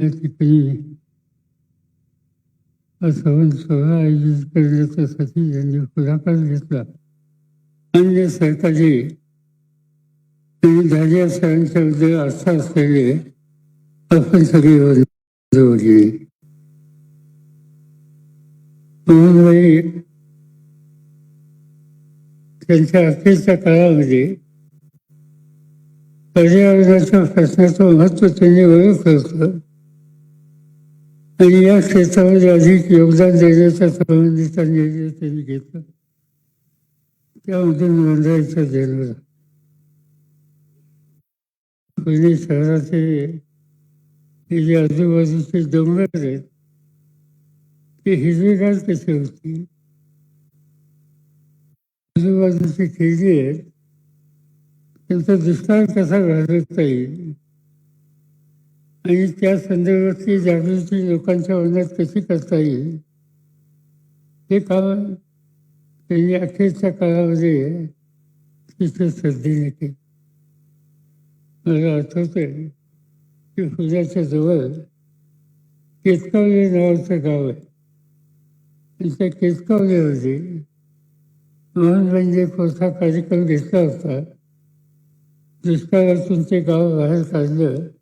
त्या ठिकाणी हा सवन सोहळा आयोजित करण्याच्यासाठी त्यांनी पुढाकार घेतला. अन्य सरकारी आणि दारिया सरांच्या बद्दल आस्था असलेले आपण सगळे जोडले मोहनबाई त्यांच्या अखेरच्या काळामध्ये पर्यावरणाच्या प्रश्नाचं महत्त्व त्यांनी ओळखलं होतं. आणि या क्षेत्रामध्ये अधिक योगदान देण्याच्या संबंधीचा निर्णय त्यांनी घेतला. त्यामधून नोंदवायचा जन्म झाला. पुणे शहराचे हे जे आजूबाजूचे डोंगर आहेत ते हिरवेगार कसे होते? आजूबाजूची खेळी आहेत त्यांचा दुष्काळ कसा घालवता येईल? आणि त्या संदर्भातली जागृती लोकांच्या मनात कशी करता येईल? हे काम त्यांनी अखेरच्या काळामध्ये तिथे श्रद्धेने केलं मला आठवतंय की पुण्याच्या जवळ केतकावले नावाचं गाव आहे. आणि त्या केतकावल्यामध्ये मोहन म्हणजे मोठा कार्यक्रम घेतला होता. दुष्काळातून ते गाव बाहेर काढलं.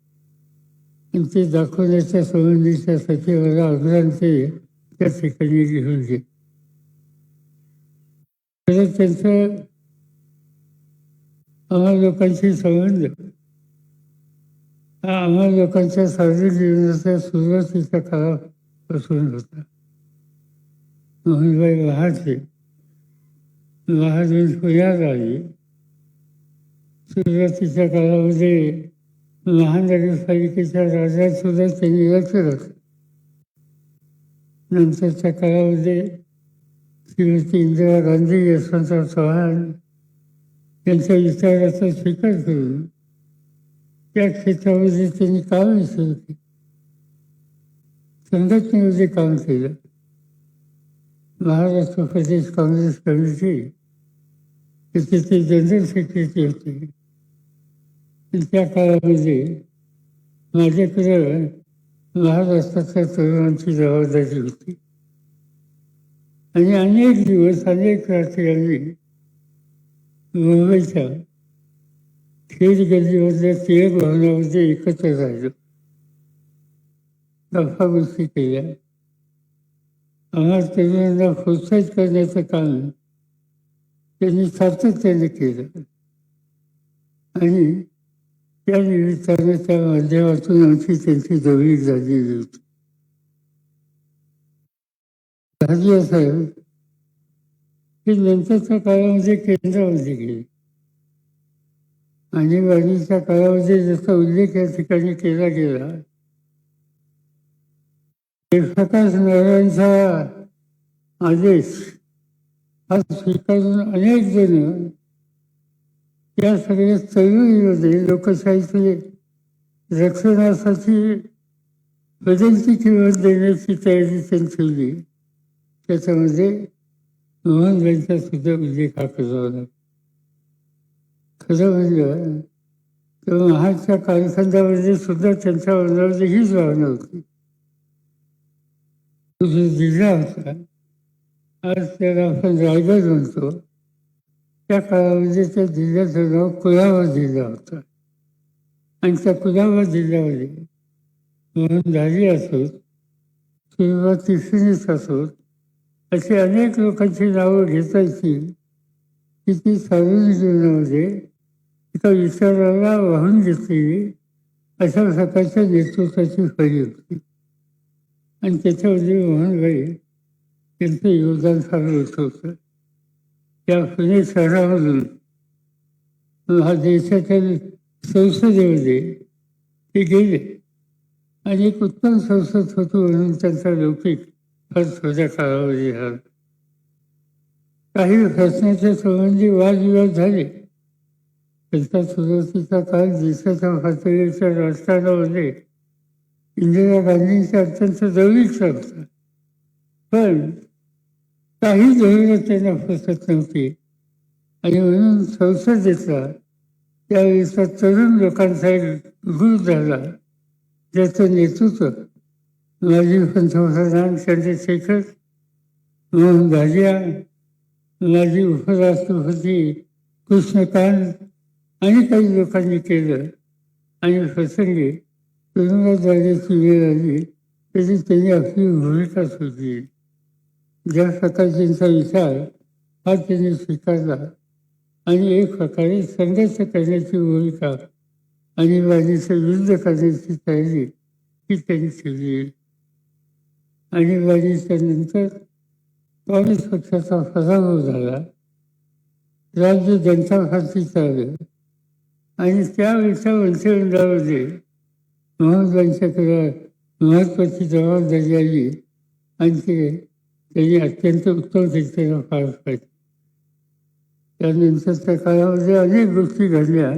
किमती ते दाखवण्याच्या संबंधीच्या सचिवाला अग्रांते त्या ठिकाणी लिहून घे. तर त्यांचं आम्हा लोकांशी संबंध हा आम्हा लोकांच्या सार्वजनिक जीवनाच्या सुरुवातीच्या काळापासून होता. मोहनबाई महाजे महाजन पुण्यात आली सुरुवातीच्या काळामध्ये महानगरपालिकेच्या राजा सुद्धा त्यांनी लक्ष घातलं. नंतरच्या काळामध्ये श्रीमती इंदिरा गांधी यशवंतराव चव्हाण यांच्या विचाराचा स्वीकार करून त्या क्षेत्रामध्ये त्यांनी काम सुरू केलं. संघटनेमध्ये काम केलं. महाराष्ट्र प्रदेश काँग्रेस कमिटी तिथे ते जनरल सेक्रेटरी होते. त्या काळामध्ये माझ्याकडं महाराष्ट्राच्या तरुणांची जबाबदारी होती. आणि अनेक दिवस अनेक रात्री आम्ही मुंबईच्या खेळ गल्लीमधल्या टिळक भवनामध्ये एकत्र राहिलो. गप्पा गोष्टी केल्या. आम्हाला तरुणांना प्रोत्साहित करण्याचं काम त्यांनी सातत्याने केलं. आणि त्या निमित्ताने त्या माध्यमातून आमची त्यांची जवळीक झालेली होती. भाजी साहेब हे नंतरच्या काळामध्ये केंद्रामध्ये गेले. आणीबाणीच्या काळामध्ये जसा उल्लेख या ठिकाणी केला गेला प्रकाश नारायणचा आदेश हा स्वीकारून अनेक जण या सगळ्या चळवळीमध्ये लोकशाहीचे रक्षणासाठी बदलची किंमत देण्याची तयारी त्यांनी ठेवली. त्याच्यामध्ये मोहनबाईंचा सुद्धा उल्लेख हा करावा खरं म्हणजे तर महाडच्या कालखंडामध्ये सुद्धा त्यांच्या मनामध्ये हीच भावना होती. तो जो जिल्हा होता आज त्याला आपण रायगड म्हणतो. त्या काळामध्ये त्या जिल्ह्याचं नाव कुलाबा जिल्हा होता. आणि त्या कुलाबा जिल्ह्यामध्ये मोहनधारी असोत किंवा तिसरीच असोत अशी अनेक लोकांची नावं घेतायची की ती सार्वजनिक जीवनामध्ये एका विचाराला वाहून घेतलेली अशा प्रकारच्या नेतृत्वाची फळी होती. आणि त्याच्यामध्ये मोहनबाई त्यांचं योगदान फार होत होतं. त्या पुणे शहरामधून हा देशाच्या संसदेमध्ये ते गेले. आणि एक उत्तम संसद होतो म्हणून त्यांचा लौकिक हा थोड्या काळामध्ये हा. काही प्रश्नाच्या संबंधी वादविवाद झाले. त्यांचा सुरुवातीचा काळ देशाच्या पातळीच्या राजकारणामध्ये इंदिरा गांधींचा अत्यंत जवळीकचा होता. पण काही धोरणं त्यांना फसत नव्हती. आणि म्हणून संसदेचा त्यावेळेचा तरुण लोकांचा एक झाला. ज्याचं नेतृत्व माजी पंतप्रधान चंद्रशेखर मोहन भाजिया माजी उपराष्ट्रपती कृष्णकांत आणि काही लोकांनी केलं. आणि प्रसंगी तुरुंगात जाण्याची वेळ आली तरी त्यांनी आपली भूमिका सुटली. ज्या प्रकारच्यांचा विचार हा त्यांनी स्वीकारला आणि एक प्रकारे संघर्ष करण्याची भूमिका आणि वाणीचं विरुद्ध करण्याची तयारी ही त्यांनी केली आणि वाणीच्या नंतर काँग्रेस पक्षाचा पराभव झाला. राज्य जनता पार्टीचं आलं आणि त्यावेळेच्या मंत्रिमंडळामध्ये महाराजांच्याकडे महत्वाची जबाबदारी आली. आणि ते त्यांनी अत्यंत उत्तम रीतीनं पार त्यानंतर त्यानंतरच्या काळामध्ये अनेक गोष्टी घडल्या.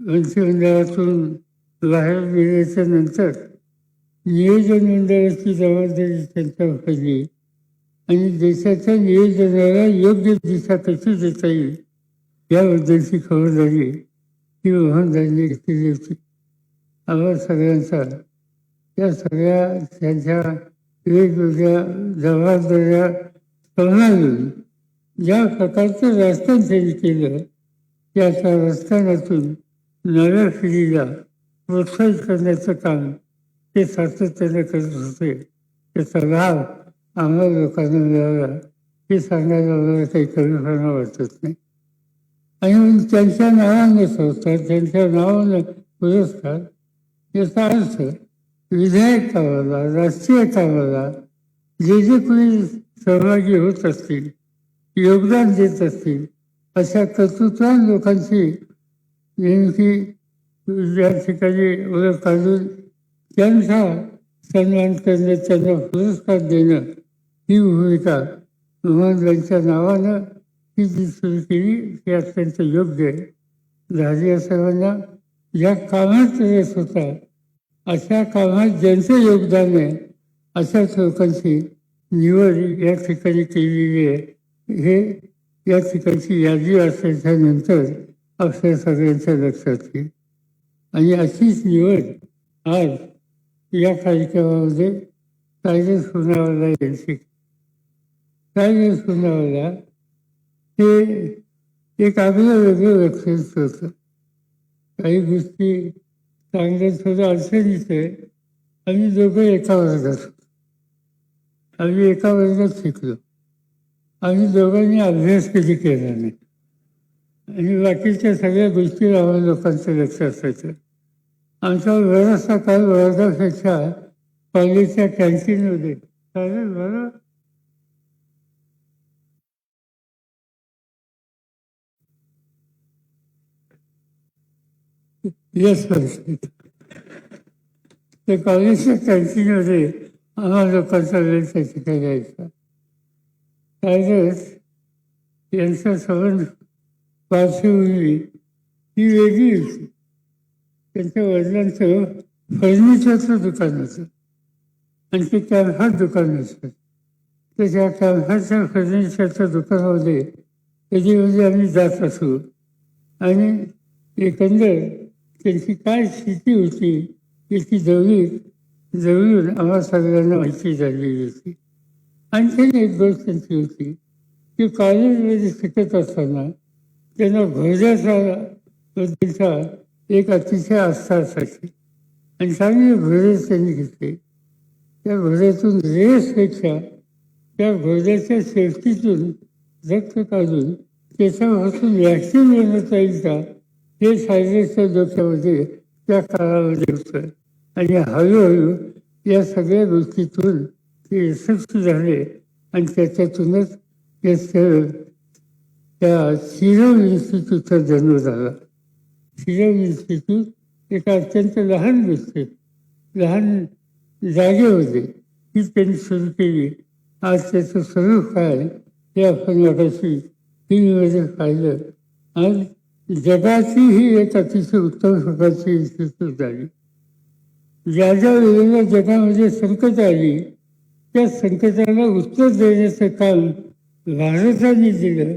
मंत्रिमंडळातून बाहेर गेल्याच्यानंतर नियोजन मंडळाची जबाबदारी त्यांच्यावर पडली. आणि देशाच्या नियोजनाला योग्य दिशा कशी देता येईल याबद्दलची खबरदारी ही मोहनदांनी घेतलेली होती. आम्हाला सगळ्यांचा. या सगळ्या त्यांच्या वेगवेगळ्या जबाबदाऱ्या प्रणाली. ज्या प्रकारचं राजकारण त्यांनी केलं त्याच्या राजकारणातून नव्या पिढीला प्रोत्साहित करण्याचं काम ते सातत्याने करत होते. त्याचा लाभ आम्हाला लोकांना मिळाला हे सांगायला मला काही कमीपणा वाटत नाही. आणि मग त्यांच्या नावाने संस्था त्यांच्या नावानं पुरस्कार याचा अर्थ विधायक कामाला राष्ट्रीय कामाला जे जे कोणी सहभागी होत असतील योगदान देत असतील अशा कर्तृत्वान लोकांची नेमकी या ठिकाणी ओळख काढून त्यांचा सन्मान करणं त्यांना पुरस्कार देणं ही भूमिका मोहनरांच्या नावानं ही जी सुरू केली ती अत्यंत योग्य आहे. झाली सर्वांना ज्या कामात रस होता. अशा कामात ज्यांचं योगदान आहे अशाच लोकांची निवड या ठिकाणी केलेली आहे. हे या ठिकाणची यादी असल्याच्या नंतर आपल्या सगळ्यांच्या लक्षात येईल. आणि अशीच निवड आज या कार्यक्रमामध्ये कायदे सुनावला यांची कायदे सुनावला हे एक आपलं वेगळं लक्षात होतं. काही गोष्टी चांगल्या थोड्या अडचणीत आहे आम्ही दोघं एका वर्गात. आम्ही एका वर्गात शिकलो. आम्ही दोघांनी अभ्यास कधी केला नाही. आणि बाकीच्या सगळ्या गोष्टी आम्हाला लोकांचं लक्ष असायचं आमचा बराचसा काळ वर्गापेक्षा कॉलेजच्या कॅन्टीनमध्ये. चालेल बरं? येस ते कॉलेजच्या कॅन्टीनमध्ये आम्हाला लोकांचा वेळ त्या ठिकाणी यायचा त्यावेळेस यांचा संबंध पार्श्वभूमी ही वेगळी होती त्यांच्या वडिलांचं फर्निचरचं दुकान होतं आणि ते कॅम्फर दुकान होतं त्याच्या कॅम्फरच्या फर्निचरच्या दुकानामध्ये त्याच्यामध्ये आम्ही जात असू आणि एकंदर त्यांची काय स्थिती होती याची जवळी जवळून आम्हा सगळ्यांना माहिती झालेली होती. आणखीन एक गोष्ट त्यांची होती की कॉलेजमध्ये शिकत असताना त्यांना घोड्याचा एक अतिशय आस्था असायची आणि चांगले घोडे त्यांनी घेतले. त्या घोड्यातून रेसपेक्षा त्या घोड्याच्या सेफ्टीतून रक्त काढून त्याच्यापासून व्हॅक्सिन बनवता येईल का हे सायन्सच्या डोक्यामध्ये त्या काळामध्ये होतं आणि हळूहळू या सगळ्या गोष्टीतून ते यशस्वी झाले आणि त्याच्यातूनच या सर त्या सिरम इन्स्टिट्यूटचा जन्म झाला. सिरम इन्स्टिट्यूट एका अत्यंत लहान गोष्ट लहान जागेमध्ये ही त्यांनी सुरू केली. आज त्याचं स्वरूप काय हे आपण मगाशी टीव्हीमध्ये पाहिलं. आज जगाची ही एक अतिशय उत्तम प्रकारची इन्स्टिट्यूट झाली. ज्या ज्या वेळेला जगामध्ये संकट आली त्या संकटाला उत्तर देण्याचं काम भारताने दिलं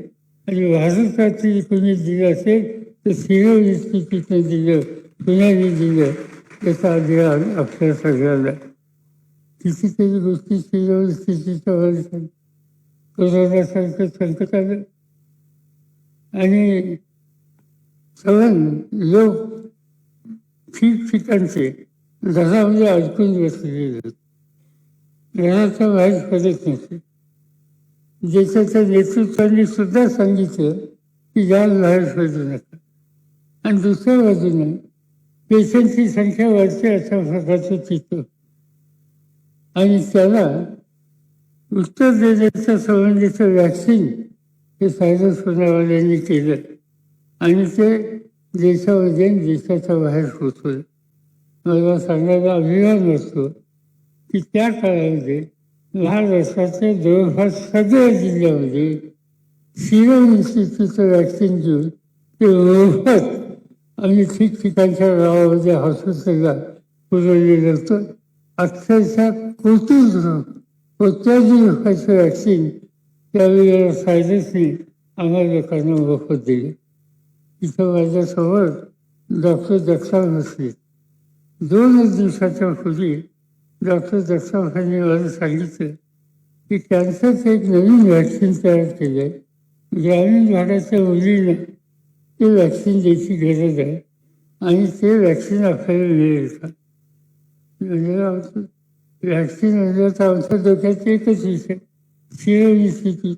आणि भारतातील कोणी दिलं असेल तर सिरम इन्स्टिट्यूटने दिलं पुण्याने दिलं त्याचा अधिकार आपल्या सगळ्याला कितीतरी गोष्टी शिरवून इन्स्टिट्यूटच्या वर कोरोनासारखं संकट आलं. आणि सगळं लोक ठिकठिकाणचे घरामध्ये अडकून बसलेले होते. घराच्या बाहेर पडत नव्हते. देशाच्या नेतृत्वाने सुद्धा सांगितलं की जाल बाहेर पडू नका. आणि दुसऱ्या बाजूने पेशंटची संख्या वाढते अशा प्रकारचं चित्र. आणि त्याला उत्तर देण्याच्या संबंधीचं वॅक्सिन हे सायरस पुनावाल्यांनी केलं. आणि ते देशावर आणि देशाच्या बाहेर पोचवलं मला सांगायला अभिमान असतो की त्या काळामध्ये महाराष्ट्राच्या जवळपास सगळ्या जिल्ह्यामध्ये सिरम इन्स्टिट्यूटचं वॅक्सिन घेऊन ते मोफत आणि ठिकठिकाणच्या गावामध्ये हॉस्पिटलला पुरवलेलं होतं. अक्षरशः कोटीच कोट्याधी रुपयाचं वॅक्सिन त्यावेळेला सायन्सने आम्हाला लोकांना मोफत दिले. तिथं माझ्यासमोर डॉक्टर जगताप बसले दोनच दिवसाच्या पूर्वी डॉक्टर जगतापांनी मला सांगितलं की कॅन्सरचं एक नवीन व्हॅक्सिन तयार केलं आहे ग्रामीण भागाच्या मुलींना ते व्हॅक्सिन द्यायची गरज आहे आणि ते व्हॅक्सिन आपल्याला मिळेल का? म्हणजे व्हॅक्सिन म्हणजे तर आमच्या डोक्यात एकच विषय सिरम इन्स्टिट्यूट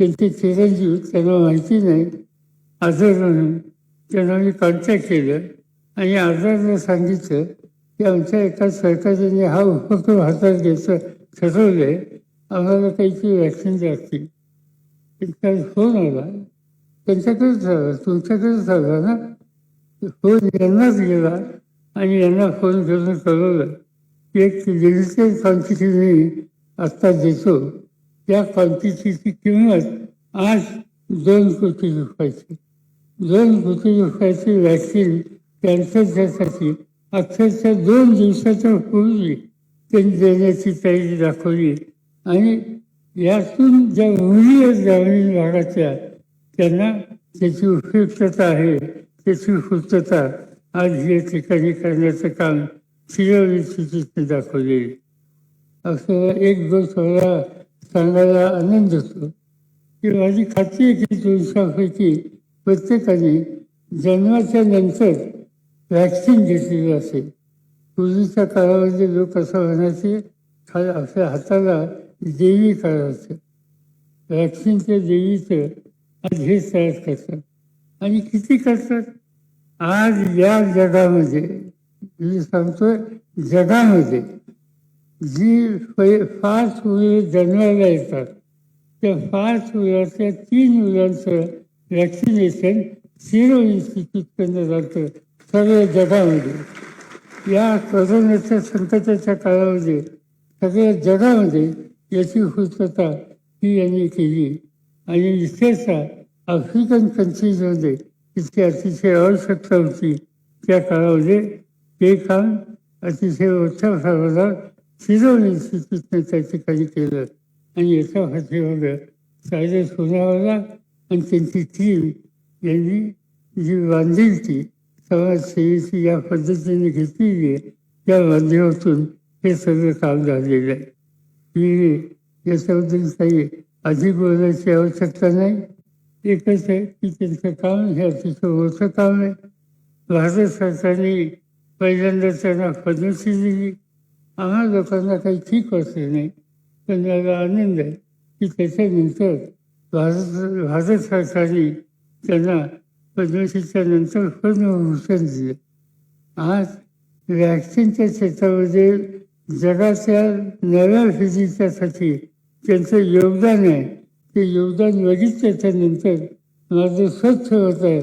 त्यांचे चिरंजीव त्यांना माहिती नाही. आजार त्यांना मी कॉन्टॅक्ट केलं आणि आजारला सांगितलं की आमच्या एका सरकारने हा उपक्रम हातात घ्यायचं ठरवलं आहे आम्हाला काहीतरी वॅक्सिन लागतील त्यांचा फोन आला. त्यांच्याकडेच झाला. तुमच्याकडेच झाला ना? फोन यांनाच गेला आणि यांना फोन करून कळवलं की एक डिजिटल क्वांटिटी मी आत्ता देतो. त्या क्वांटिटीची किंमत आज दोन कोटी रुपयाची. दोन कोटी व्हॅक्सिन कॅन्सरच्यासाठी अक्षरशः दोन दिवसाच्या पूर्वी त्यांनी देण्याची तयारी दाखवली. आणि यातून ज्या मुली आहेत ग्रामीण भागाच्या त्यांना त्याची उपयुक्तता आहे त्याची पूर्तता आज या ठिकाणी करण्याचं काम सिरम इन्स्टिट्यूटने दाखवले. असं एक गोष्ट मला सांगायला आनंद होतो. की माझी खात्री आहे की दिवसापैकी प्रत्येकाने जन्माच्या नंतर वॅक्सिन घेतलेली असेल पूर्वीच्या काळामध्ये लोक असं म्हणायचे खा आपल्या हाताला देवी करायचं वॅक्सिनच्या देवीचं आज हे तयार करतात. आणि किती करतात? आज या जगामध्ये मी सांगतोय जगामध्ये जी पै पाच मुलं जन्माला येतात त्या फास्ट मुलाच्या तीन मुलांचं वॅक्सिनेशन सिरो इन्स्टिट्यूटकडनं जातं सगळ्या जगामध्ये. या कोरोनाच्या संकटाच्या काळामध्ये सगळ्या जगामध्ये याची पूर्तता ही यांनी केली. आणि विशेषतः आफ्रिकन कंट्रीजमध्ये इतकी अतिशय आवश्यकता होती. त्या काळामध्ये ते काम अतिशय मोठ्या प्रमाणात सिरोम इन्स्टिट्यूटने त्या ठिकाणी केलं. आणि याच्या पाठीमागं सायरस पुनावाला आणि त्यांची टीम यांनी जी बांधिलकी समाजसेवेची या पद्धतीने घेतलेली आहे त्या माध्यमातून हे सगळं काम झालेलं आहे. मी याच्याबद्दल काही अधिक बोलायची आवश्यकता नाही. एकच आहे की त्यांचं काम हे अतिशय मोठं काम आहे. भारत सरकारने पहिल्यांदा त्यांना पद्मश्री दिली. आम्हा लोकांना काही ठीक वाटलं नाही. पण मला आनंद आहे की त्याच्यानंतर भारत भारत सरकारने त्यांना पद्मश्रीच्या नंतर पद्मभूषण दिलं. आज वॅक्सिनच्या क्षेत्रामध्ये जगाच्या नव्या फिजिच्यासाठी त्यांचं योगदान आहे. ते योगदान बघितल्याच्यानंतर माझं स्वच्छ होत आहे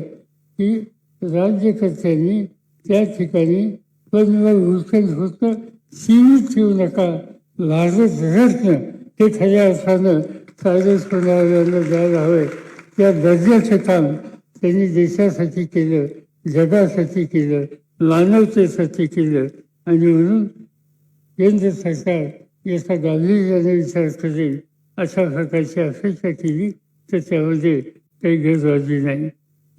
की राज्यकर्त्यांनी त्या ठिकाणी पद्मभूषण होतं सीमित ठेवू नका. भारत रत्न हे खऱ्या अर्थानं सायरस यांना द्यायला हवं त्या गरजेचं काम त्यांनी देशासाठी केलं जगासाठी केलं मानवतेसाठी केलं. आणि म्हणून केंद्र सरकार याचा गांभीर्याने विचार करेल अशा प्रकारची अपेक्षा केली तर त्यामध्ये काही गैरवाजी नाही.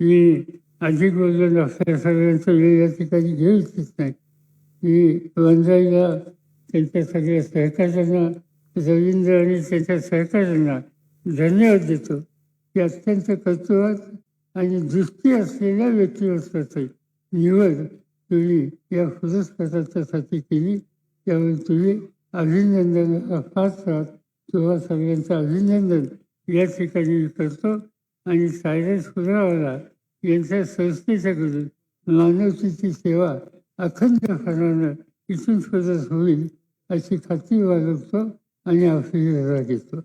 मी अधिक वजन आपल्या सगळ्यांचं वेळ या ठिकाणी घेऊ इच्छित नाही. मी वंजाईला त्यांच्या सगळ्या सहकार्यांना रवींद्र आणि त्यांच्या सहकार्यांना धन्यवाद देतो. की अत्यंत कर्तृत्वात आणि दृष्टी असलेल्या व्यक्तिमत्वाची निवड तुम्ही या पुरस्काराच्यासाठी केली. त्यामुळे तुम्ही अभिनंदन फार फार तुम्हा सगळ्यांचं अभिनंदन या ठिकाणी मी करतो. आणि सायरस पुरावाला यांच्या संस्थेच्याकडून मानवतेची सेवा अखंड अखंडपणानं इथून पुढे होईल अशी खात्री बाळगतो. आणि आशीर्वाद घेतो